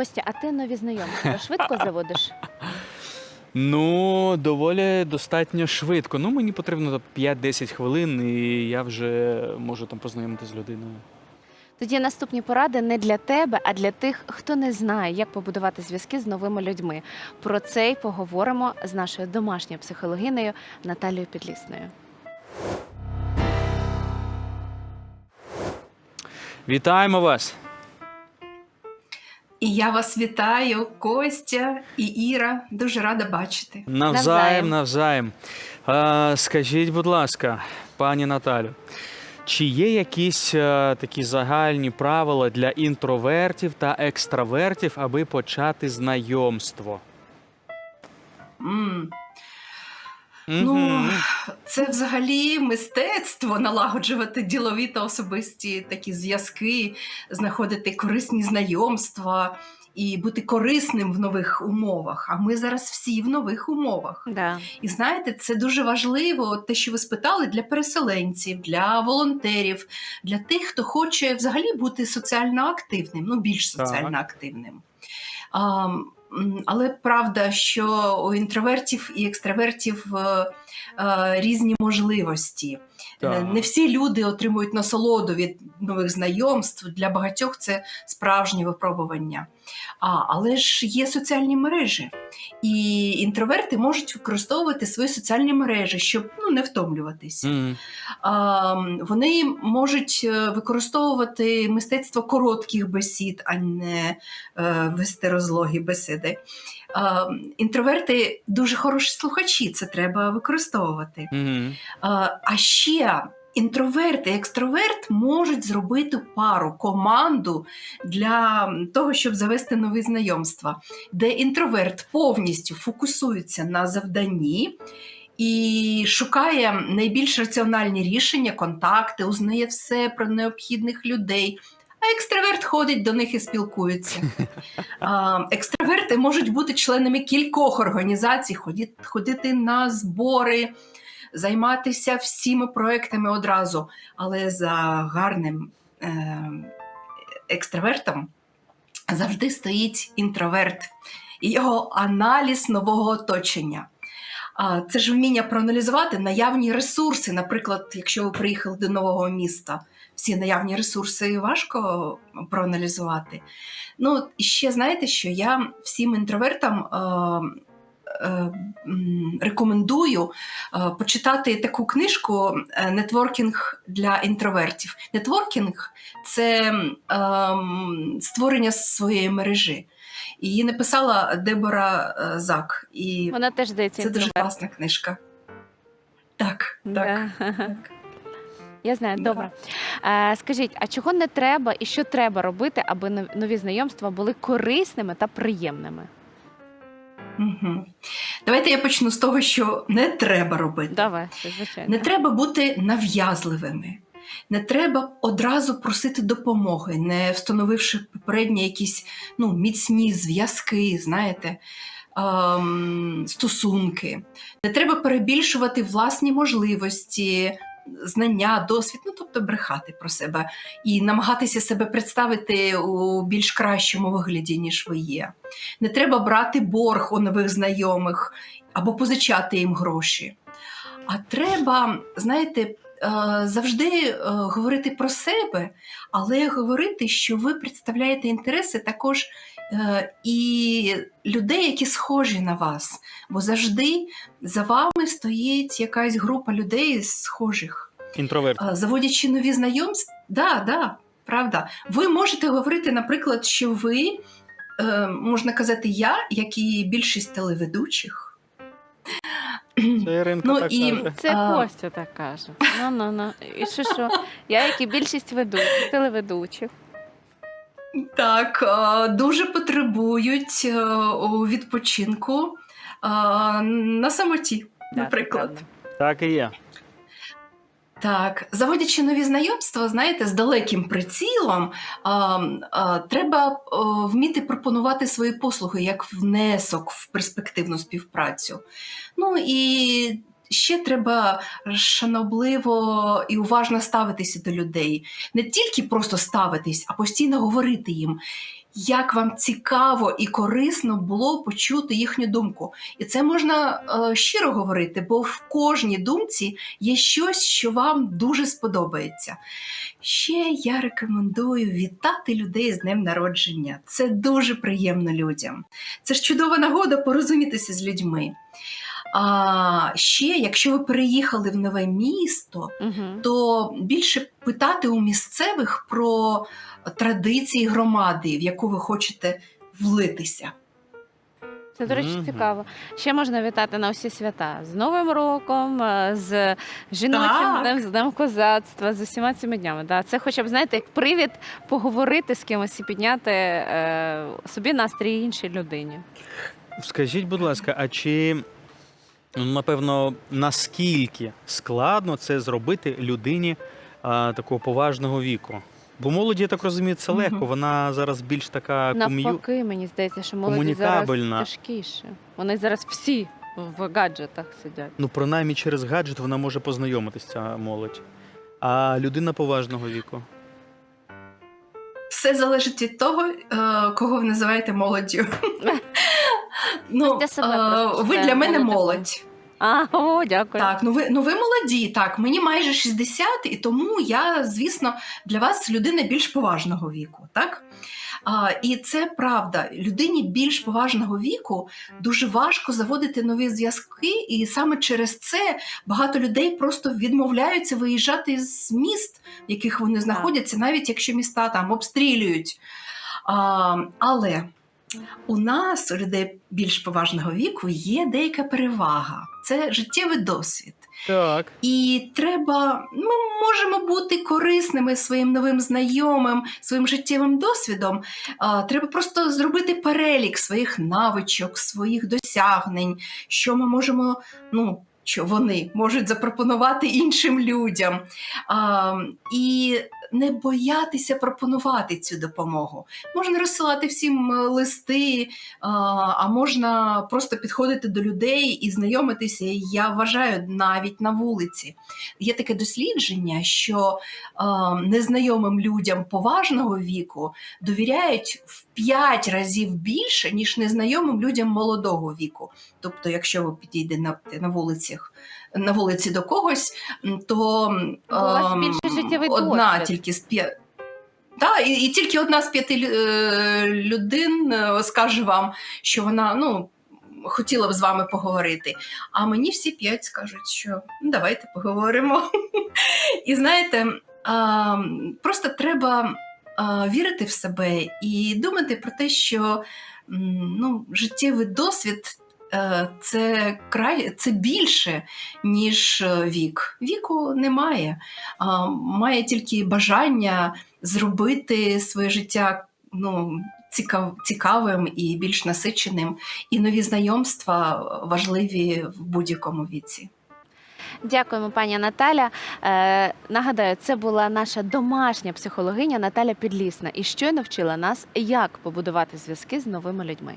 Костя, а ти нові знайомства швидко заводиш? Ну, доволі достатньо швидко. Ну, мені потрібно 5-10 хвилин, і я вже можу там познайомитися з людиною. Тоді наступні поради не для тебе, а для тих, хто не знає, як побудувати зв'язки з новими людьми. Про це й поговоримо з нашою домашньою психологинею Наталією Підлісною. Вітаємо вас! І я вас вітаю, Костя і Іра. Дуже рада бачити. Навзаєм, навзаєм. А, скажіть, будь ласка, пані Наталю, чи є якісь а, такі загальні правила для інтровертів та екстравертів, аби почати знайомство? Ну, це взагалі мистецтво налагоджувати ділові та особисті такі зв'язки, знаходити корисні знайомства і бути корисним в нових умовах. А ми зараз всі в нових умовах. Да. І знаєте, це дуже важливо, те, що ви спитали, для переселенців, для волонтерів, для тих, хто хоче взагалі бути соціально активним, ну більш Так. соціально активним. М, але правда, що у інтровертів і екстравертів е, різні можливості. Так. Е, Не всі люди отримують насолоду від нових знайомств. Для багатьох це справжнє випробування. А, але ж є соціальні мережі, і інтроверти можуть використовувати свої соціальні мережі, щоб ну, не втомлюватись. Мгм. А, вони можуть е, використовувати мистецтво коротких бесід, а не е, вести розлогі бесіди. А, інтроверти дуже хороші слухачі, це треба використовувати. Мгм. А, а ще інтроверт і екстроверт можуть зробити пару, команду для того, щоб завести нові знайомства, де інтроверт повністю фокусується на завданні. І шукає найбільш раціональні рішення, контакти, узнає все про необхідних людей. А екстраверт ходить до них і спілкується. Екстраверти можуть бути членами кількох організацій, ходити, на збори, займатися всіма проектами одразу. Але за гарним е, екстравертом завжди стоїть інтроверт і його аналіз нового оточення. Це ж вміння проаналізувати наявні ресурси. Наприклад, якщо ви приїхали до нового міста, всі наявні ресурси важко проаналізувати. Ну, ще знаєте, що я всім інтровертам е, е, рекомендую е, почитати таку книжку Нетворкінг для інтровертів. Нетворкінг це ем, створення своєї мережі. Її написала Дебора е, Зак. І Вона теж здається. це дуже класна книжка. Так, так. Да. так. Я знаю, Да. добре. Е, скажіть, а чого не треба і що треба робити, аби нові знайомства були корисними та приємними? Угу. Давайте я почну з того, що не треба робити. Давай, звичайно. Не треба бути нав'язливими. Не треба одразу просити допомоги, не встановивши попередні якісь ну, міцні зв'язки, знаєте, ем, стосунки. Не треба перебільшувати власні можливості, знання, досвід, ну тобто брехати про себе і намагатися себе представити у більш кращому вигляді, ніж ви є. Не треба брати борг у нових знайомих або позичати їм гроші. А треба, знаєте, завжди е, говорити про себе, але говорити, що ви представляєте інтереси також е, і людей, які схожі на вас. Бо завжди за вами стоїть якась група людей схожих. Інтроверт. Е, Заводячи нові знайомства, да, да, правда. Ви можете говорити, наприклад, що ви, е, можна казати, я, як і більшість телеведучих. Це Іринка Ну, так і- каже. Це А. Костя так каже. Ну, ну, ну. І що, що? Я, як і більшість ведучих, телеведучих. Так, е, дуже потребують е, відпочинку е, на самоті, наприклад. Так і є. Так, заводячи нові знайомства, знаєте, з далеким прицілом, а, а, треба а, вміти пропонувати свої послуги як внесок в перспективну співпрацю. Ну і ще треба шанобливо і уважно ставитися до людей. Не тільки просто ставитись, а постійно говорити їм. Як вам цікаво і корисно було почути їхню думку. І це можна е, щиро говорити, бо в кожній думці є щось, що вам дуже сподобається. Ще я рекомендую вітати людей з днем народження. Це дуже приємно людям. Це ж чудова нагода порозумітися з людьми. А ще, якщо ви переїхали в нове місто, Угу. то більше питати у місцевих про традиції громади, в яку ви хочете влитися. Це, до речі, Мгм. цікаво. Ще можна вітати на усі свята з Новим роком, е, з жіночим днем, з днем козацтва, з усіма цими днями. Да. Це хоча б, знаєте, як привід поговорити з кимось і підняти е, собі настрій іншій людині. Скажіть, будь ласка, а чи ну, напевно наскільки складно це зробити людині а, такого поважного віку? Бо молоді, я так розумію, це легко. Вона зараз більш така ком'ю. Навпаки, мені здається, що молоді зараз комунікабельна. тяжкіше. Вони зараз всі в гаджетах сидять. Ну, принаймні через гаджет вона може познайомитися ця молодь. А людина поважного віку. Все залежить від того, е, кого ви називаєте молоддю. Ну, Для себе е, ви це для мене молодь. А, о, дякую. Так, ну ви ну ви молоді. Так, мені майже 60, і тому я, звісно, для вас людина більш поважного віку. Так? А, і це правда. Людині більш поважного віку дуже важко заводити нові зв'язки, і саме через це багато людей просто відмовляються виїжджати з міст, в яких вони знаходяться, навіть якщо міста там обстрілюють. А, але у нас, у людей більш поважного віку, є деяка перевага. Це життєвий досвід. Так. І треба, ми можемо бути корисними своїм новим знайомим, своїм життєвим досвідом. А, треба просто зробити перелік своїх навичок, своїх досягнень, що ми можемо, ну. Що вони можуть запропонувати іншим людям, а, і не боятися пропонувати цю допомогу. Можна розсилати всім е, листи, а, можна просто підходити до людей і знайомитися. Я вважаю навіть на вулиці. Є таке дослідження, що незнайомим людям поважного віку довіряють в 5 разів більше, ніж незнайомим людям молодого віку. Тобто, якщо ви підійдете на, на вулицях. На вулиці до когось, то м, Бо у вас ем, одна досвід. тільки з п'яти. Так, і, і тільки одна з п'яти е, людей е, скаже вам, що вона ну, хотіла б з вами поговорити. А мені всі п'ять скажуть, що «Ну, давайте поговоримо. І знаєте, просто треба вірити в себе і думати про те, що ну, життєвий досвід. Е, Це край, це більше, ніж е, вік. Віку немає. А, Має тільки бажання зробити своє життя ну, цікав, цікавим і більш насиченим. І нові знайомства важливі в будь-якому віці. Дякуємо, пані Наталя. Е, нагадаю, це була наша домашня психологиня Наталя Підлісна і щойно вчила нас, як побудувати зв'язки з новими людьми.